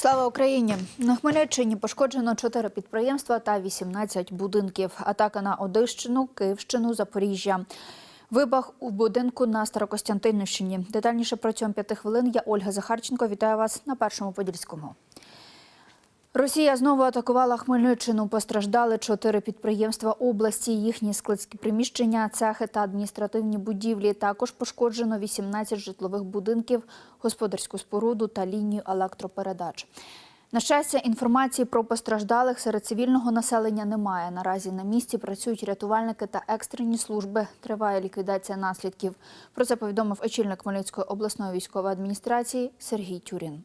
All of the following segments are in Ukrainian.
Слава Україні! На Хмельниччині пошкоджено 4 підприємства та 18 будинків. Атака на Одещину, Київщину, Запоріжжя. Вибах у будинку на Старокостянтинівщині. Детальніше протягом п'яти хвилин я Ольга Захарченко. Вітаю вас на першому подільському. Росія знову атакувала Хмельниччину. Постраждали чотири підприємства області. Їхні складські приміщення, цехи та адміністративні будівлі. Також пошкоджено 18 житлових будинків, господарську споруду та лінію електропередач. На щастя, інформації про постраждалих серед цивільного населення немає. Наразі на місці працюють рятувальники та екстрені служби. Триває ліквідація наслідків. Про це повідомив очільник Хмельницької обласної військової адміністрації Сергій Тюрін.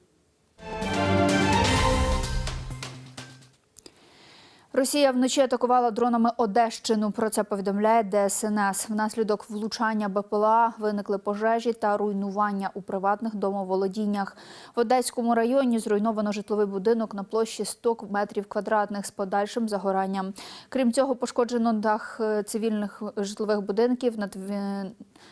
Росія вночі атакувала дронами Одещину. Про це повідомляє ДСНС. Внаслідок влучання БПЛА виникли пожежі та руйнування у приватних домоволодіннях. В Одеському районі зруйновано житловий будинок на площі 100 метрів квадратних з подальшим загоранням. Крім цього, пошкоджено дах е, цивільних житлових будинків, надві-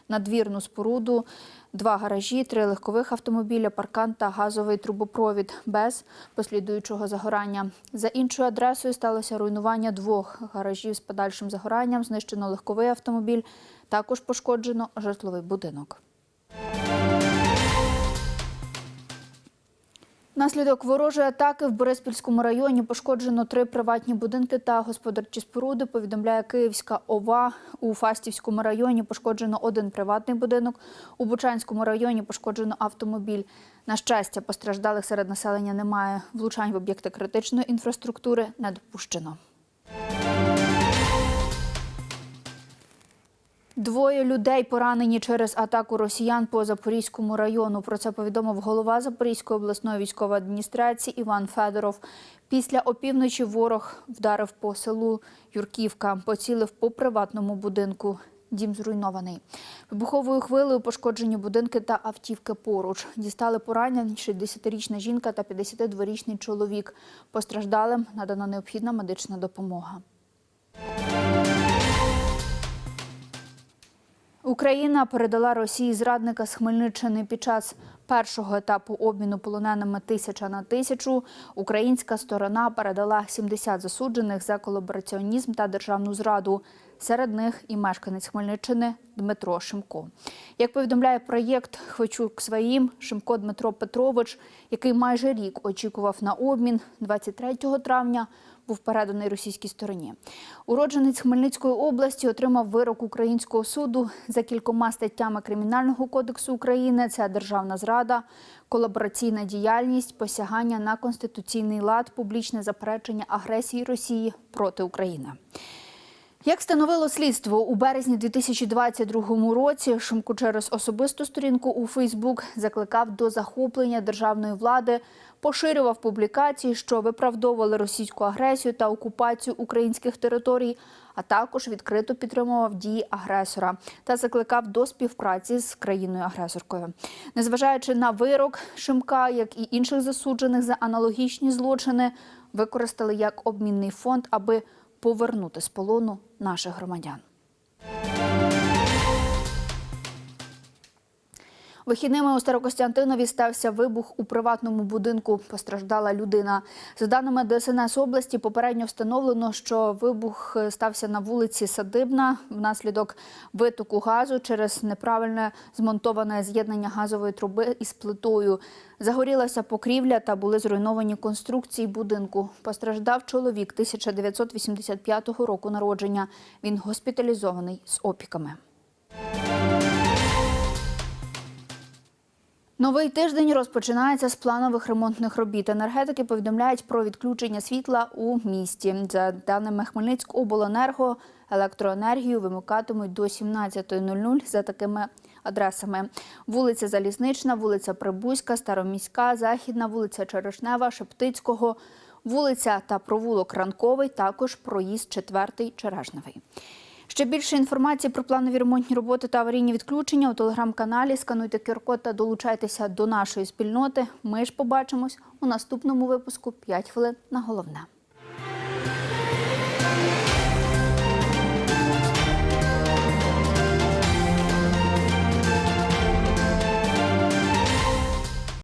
надвірну споруду, два гаражі, три легкових автомобіля, паркан та газовий трубопровід без послідуючого загорання. За іншою адресою сталося руйнування двох гаражів з подальшим загоранням. Знищено легковий автомобіль. Також пошкоджено житловий будинок. Наслідок ворожої атаки в Бориспільському районі пошкоджено три приватні будинки та господарчі споруди. Повідомляє Київська ОВА. У Фастівському районі пошкоджено один приватний будинок. У Бучанському районі пошкоджено автомобіль. На щастя, постраждалих серед населення немає. Влучань в об'єкти критичної інфраструктури не допущено. Двоє людей поранені через атаку росіян по Запорізькому району. Про це повідомив голова Запорізької обласної військової адміністрації Іван Федоров. Після опівночі ворог вдарив по селу Юрківка, поцілив по приватному будинку. Дім зруйнований. Вибуховою хвилею пошкоджені будинки та автівки поруч. Дістали поранення 60-річна жінка та 52-річний чоловік. Постраждалим надана необхідна медична допомога. Україна передала Росії зрадника з Хмельниччини під час першого етапу обміну полоненими тисяча на тисячу. Українська сторона передала 70 засуджених за колабораціонізм та державну зраду. Серед них і мешканець Хмельниччини Дмитро Шимко. Як повідомляє проєкт Хвичук своїм, Шимко Дмитро Петрович, який майже рік очікував на обмін, 23 травня був переданий російській стороні. Уродженець Хмельницької області отримав вирок українського суду за кількома статтями Кримінального кодексу України. Це державна зрада, колабораційна діяльність, посягання на конституційний лад, публічне заперечення агресії Росії проти України. Як встановило слідство у березні 2022 році, Шимко через особисту сторінку у Фейсбук закликав до захоплення державної влади, поширював публікації, що виправдовували російську агресію та окупацію українських територій, а також відкрито підтримував дії агресора та закликав до співпраці з країною-агресоркою. Незважаючи на вирок Шимка, як і інших засуджених за аналогічні злочини, використали як обмінний фонд, аби повернути з полону наших громадян. Вихідними у Старокостянтинові стався вибух у приватному будинку. Постраждала людина. За даними ДСНС області, попередньо встановлено, що вибух стався на вулиці Садибна внаслідок витоку газу через неправильне змонтоване з'єднання газової труби із плитою. Загорілася покрівля та були зруйновані конструкції будинку. Постраждав чоловік 1985 року народження. Він госпіталізований з опіками. Новий тиждень розпочинається з планових ремонтних робіт. Енергетики повідомляють про відключення світла у місті. За даними Хмельницького обленерго, електроенергію вимикатимуть до 17.00 за такими адресами: вулиця Залізнична, вулиця Прибузька, Староміська, Західна, вулиця Черешнева, Шептицького, вулиця та провулок Ранковий, також проїзд 4 Черешневий. Ще більше інформації про планові ремонтні роботи та аварійні відключення у телеграм-каналі. Скануйте QR-код та долучайтеся до нашої спільноти. Ми ж побачимось у наступному випуску «5 хвилин на головне.